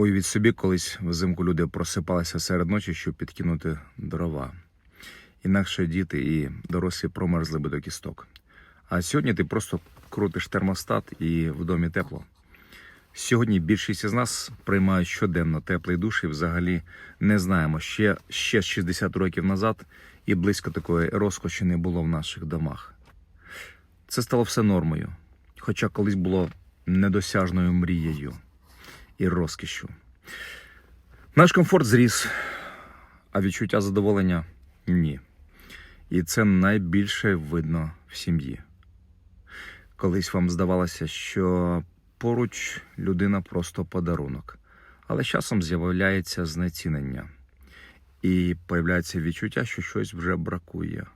Уявіть собі, колись взимку люди просипалися серед ночі, щоб підкинути дрова. Інакше діти і дорослі промерзли би до кісток. А сьогодні ти просто крутиш термостат і в домі тепло. Сьогодні більшість із нас приймають щоденно теплий душ і взагалі не знаємо. Ще, ще 60 років назад і близько такої розкоші не було в наших домах. Це стало все нормою, хоча колись було недосяжною мрією і розкішшю. Наш комфорт зріс, а відчуття задоволення ні. І це найбільше видно в сім'ї. Колись вам здавалося, що поруч людина просто подарунок, але з часом з'являється знецінення і появляється відчуття, що щось вже бракує.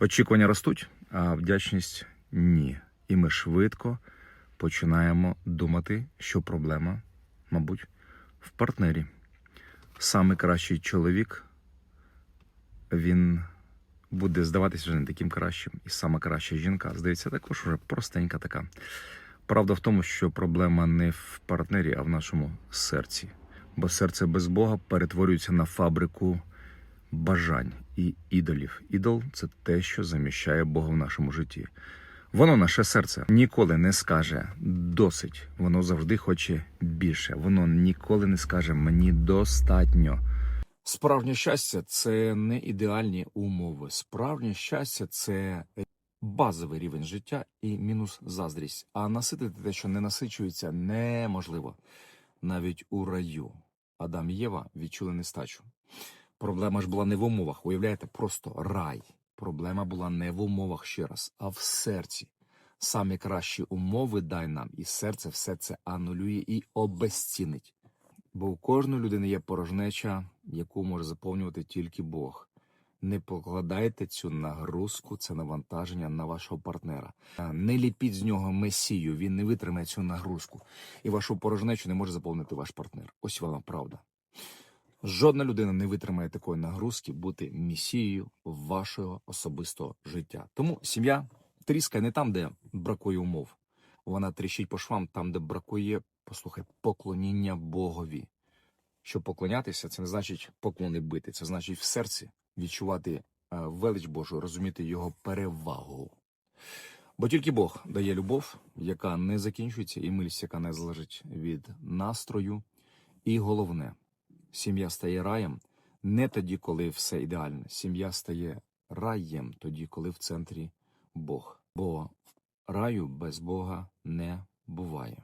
Очікування ростуть, а вдячність ні. І ми швидко починаємо думати, що проблема, мабуть, в партнері. Саме кращий чоловік, він буде здаватися вже не таким кращим. І сама краща жінка, здається, також вже простенька така. Правда в тому, що проблема не в партнері, а в нашому серці. Бо серце без Бога перетворюється на фабрику бажань і ідолів. Ідол це те, що заміщає Бога в нашому житті. Воно наше серце ніколи не скаже досить. Воно завжди хоче більше. Воно ніколи не скаже мені достатньо. Справжнє щастя це не ідеальні умови. Справжнє щастя це базовий рівень життя і мінус заздрість. А наситити те, що не насичується, неможливо. Навіть у раю Адам і Єва відчули нестачу. Проблема ж була не в умовах. Уявляєте, просто рай. Проблема була не в умовах ще раз, а в серці. Самі кращі умови дай нам, і серце все це анулює і обезцінить. Бо у кожної людини є порожнеча, яку може заповнювати тільки Бог. Не покладайте цю нагрузку, це навантаження на вашого партнера. Не ліпіть з нього месію, він не витримає цю нагрузку, і вашу порожнечу не може заповнити ваш партнер. Ось вона правда. Жодна людина не витримає такої нагрузки бути місією вашого особистого життя. Тому сім'я тріскає не там, де бракує умов. Вона тріщить по швам там, де бракує, послухай, поклоніння Богові. Щоб поклонятися, це не значить поклони бити, це значить в серці відчувати е, велич Божу, розуміти його перевагу. Бо тільки Бог дає любов, яка не закінчується, і милість, яка не залежить від настрою. І головне, сім'я стає раєм не тоді, коли все ідеально. Сім'я стає раєм тоді, коли в центрі Бог. Бо раю без Бога не буває.